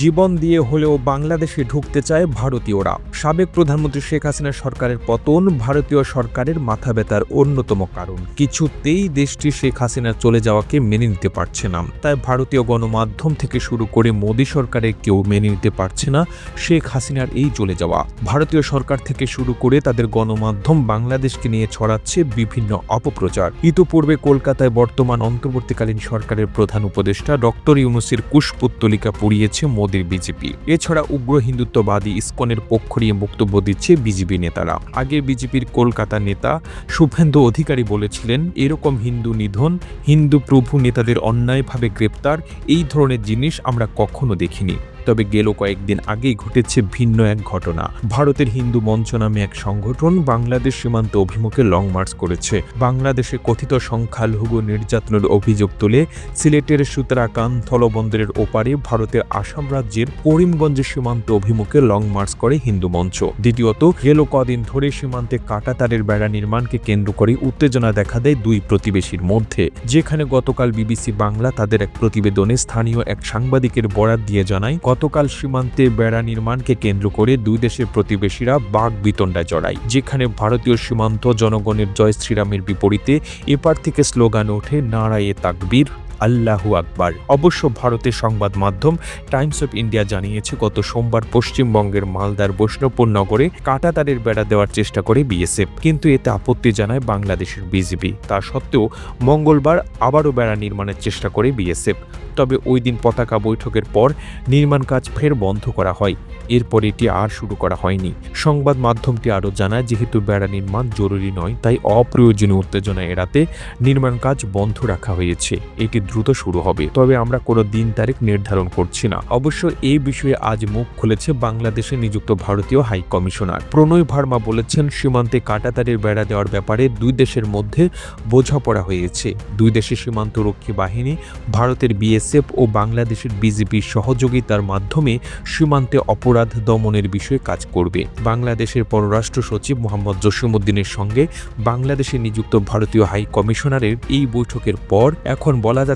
জীবন দিয়ে হলেও বাংলাদেশে ঢুকতে চায় ভারতীয়রা। সাবেক প্রধানমন্ত্রী শেখ হাসিনা সরকারের পতন ভারতীয় সরকারের মাথা ব্যথার অন্যতম কারণ। কিছুতেই দেশটি শেখ হাসিনা চলে যাওয়াকে মেনে নিতে পারছে না। তাই ভারতীয় গণমাধ্যম থেকে শুরু করে মোদী সরকারের কেউ মেনে নিতে পারছে না শেখ হাসিনার এই চলে যাওয়া। ভারতীয় সরকার থেকে শুরু করে তাদের গণমাধ্যম বাংলাদেশকে নিয়ে ছড়াচ্ছে বিভিন্ন অপপ্রচার। ইতোপূর্বে কলকাতায় বর্তমান অন্তর্বর্তীকালীন সরকারের প্রধান উপদেষ্টা ডক্টর ইউনুসের কুশপুত্তলিকা পুড়িয়েছে মোদীর বিজেপি। এছাড়া উগ্র হিন্দুত্ববাদী ইস্কনের পক্ষ নিয়ে বক্তব্য দিচ্ছে বিজেপি নেতারা। আগে বিজেপির কলকাতা নেতা শুভেন্দু অধিকারী বলেছিলেন, এরকম হিন্দু নিধন, হিন্দু প্রভু নেতাদের অন্যায়ভাবে গ্রেপ্তার, এই ধরনের জিনিস আমরা কখনো দেখিনি। তবে গেল কয়েকদিন আগেই ঘটেছে ভিন্ন এক ঘটনা। ভারতের হিন্দু মঞ্চ নামে এক সংগঠন বাংলাদেশ সীমান্ত অভিমুখে লং মার্চ করেছে। বাংলাদেশে কথিত সংখ্যালঘু নির্যাতনের অভিযোগ তুলে সিলেটের সুতরাকান থলবন্দরের ওপারে ভারতের আসাম রাজ্যের করিমগঞ্জ সীমান্ত অভিমুখে লং মার্চ করে হিন্দু মঞ্চ। দ্বিতীয়ত, গেল কদিন ধরে সীমান্তে কাটাতারের বেড়া নির্মাণকে কেন্দ্র করে উত্তেজনা দেখা দেয় দুই প্রতিবেশীর মধ্যে। যেখানে গতকাল বিবিসি বাংলা তাদের এক প্রতিবেদনে স্থানীয় এক সাংবাদিকের বরাত দিয়ে জানায় গতকাল সীমান্তে বেড়া নির্মাণকে কেন্দ্র করে দুই দেশের প্রতিবেশীরা বাঘ বিতণ্ডায় জড়ায়, যেখানে ভারতীয় সীমান্ত জনগণের জয় শ্রীরামের বিপরীতে এপার থেকে স্লোগান ওঠে, নারায়ে তাকবীর। আল্লাহু আকবার। অবশ্য ভারতের সংবাদ মাধ্যম টাইমস অফ ইন্ডিয়া জানিয়েছে, গত সোমবার পশ্চিমবঙ্গের মালদার বৈষ্ণবপুর নগরে কাঁটাতারের বেড়া দেওয়ার চেষ্টা করে বিএসএফ, কিন্তু এতে আপত্তি জানায় বাংলাদেশের বিজেপি। তা সত্ত্বেও মঙ্গলবার আবারও বেড়া নির্মাণের চেষ্টা করে বিএসএফ। তবে ওই দিন পতাকা বৈঠকের পর নির্মাণ কাজ ফের বন্ধ করা হয়। এরপর এটি আর শুরু করা হয়নি। সংবাদ মাধ্যমটি আরও জানায়, যেহেতু বেড়া নির্মাণ জরুরি নয়, তাই অপ্রয়োজনীয় উত্তেজনা এড়াতে নির্মাণ কাজ বন্ধ রাখা হয়েছে। এটি দ্রুত শুরু হবে। তবে আমরা কোনো দিন তারিখ নির্ধারণ করছি না। অবশ্য এই বিষয়ে আজ মুখ খুলেছে বাংলাদেশে নিযুক্ত ভারতীয় হাই কমিশনার। প্রণয় ভার্মা বলেছেন, সীমান্তে কাটাতারের বেড়া দেওয়ার ব্যাপারে দুই দেশের মধ্যে বোঝাপড়া হয়েছে। দুই দেশের সীমান্তরক্ষী বাহিনী, ভারতের বিএসএফ ও বাংলাদেশের বিজেপির সহযোগিতার মাধ্যমে সীমান্তে অপরাধ দমনের বিষয়ে কাজ করবে। বাংলাদেশের পররাষ্ট্র সচিব মোহাম্মদ জসিমুদ্দিনের সঙ্গে বাংলাদেশে নিযুক্ত ভারতীয় হাই কমিশনারের এই বৈঠকের পর এখন বলা যাচ্ছে